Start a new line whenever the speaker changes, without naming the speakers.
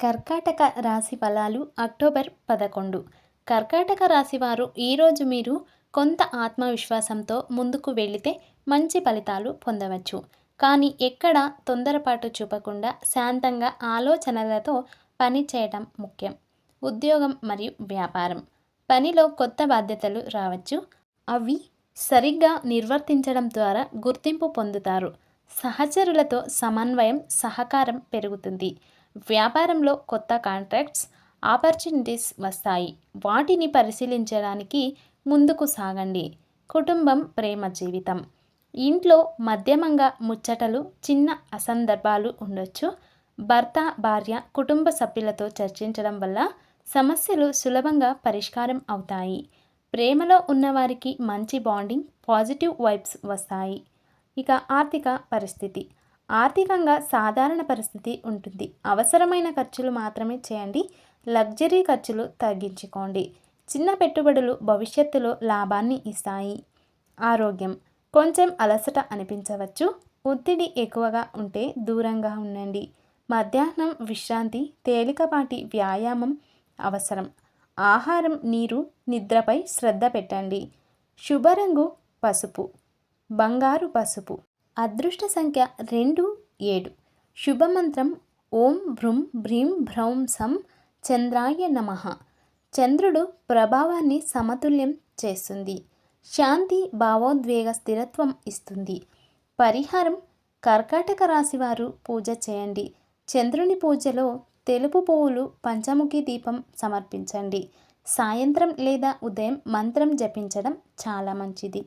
కర్కాటక రాశి ఫలాలు అక్టోబర్ పదకొండు. కర్కాటక రాశి వారు ఈరోజు మీరు కొంత ఆత్మవిశ్వాసంతో ముందుకు వెళితే మంచి ఫలితాలు పొందవచ్చు. కానీ ఎక్కడ తొందరపాటు చూపకుండా శాంతంగా ఆలోచనలతో పని చేయటం ముఖ్యం. ఉద్యోగం మరియు వ్యాపారం. పనిలో కొత్త బాధ్యతలు రావచ్చు. అవి సరిగ్గా నిర్వర్తించడం ద్వారా గుర్తింపు పొందుతారు. సహచరులతో సమన్వయం సహకారం పెరుగుతుంది. వ్యాపారంలో కొత్త కాంట్రాక్ట్స్ ఆపర్చునిటీస్ వస్తాయి. వాటిని పరిశీలించడానికి ముందుకు సాగండి. కుటుంబం ప్రేమ జీవితం. ఇంట్లో మధ్యమంగా ముచ్చటలు చిన్న అసందర్భాలు ఉండొచ్చు. భర్త భార్య కుటుంబ సభ్యులతో చర్చించడం వల్ల సమస్యలు సులభంగా పరిష్కారం అవుతాయి. ప్రేమలో ఉన్నవారికి మంచి బాండింగ్ పాజిటివ్ వైబ్స్ వస్తాయి. ఇక ఆర్థిక పరిస్థితి. ఆర్థికంగా సాధారణ పరిస్థితి ఉంటుంది. అవసరమైన ఖర్చులు మాత్రమే చేయండి. లగ్జరీ ఖర్చులు తగ్గించుకోండి. చిన్న పెట్టుబడులు భవిష్యత్తులో లాభాన్ని ఇస్తాయి. ఆరోగ్యం. కొంచెం అలసట అనిపించవచ్చు. ఒత్తిడి ఎక్కువగా ఉంటే దూరంగా ఉండండి. మధ్యాహ్నం విశ్రాంతి తేలికపాటి వ్యాయామం అవసరం. ఆహారం నీరు నిద్రపై శ్రద్ధ పెట్టండి. శుభరంగు పసుపు. బంగారు పసుపు. అదృష్ట సంఖ్య రెండు ఏడు. శుభమంత్రం ఓం భ్రుం భ్రీం భ్రౌం సం చంద్రాయ నమ. చంద్రుడు ప్రభావాన్ని సమతుల్యం చేస్తుంది. శాంతి భావోద్వేగ స్థిరత్వం ఇస్తుంది. పరిహారం కర్కాటక రాశివారు పూజ చేయండి. చంద్రుని పూజలో తెలుపు పువ్వులు పంచముఖి దీపం సమర్పించండి. సాయంత్రం లేదా ఉదయం మంత్రం జపించడం చాలా మంచిది.